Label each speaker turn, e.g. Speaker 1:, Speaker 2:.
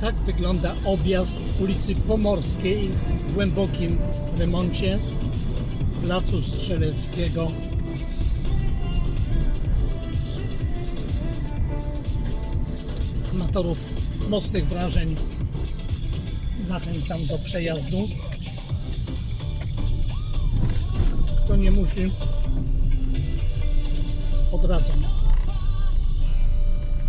Speaker 1: Tak wygląda objazd ulicy Pomorskiej w głębokim remoncie Placu Strzeleckiego. Amatorów mocnych wrażeń zachęcam do przejazdu. Kto nie musi, odradzam.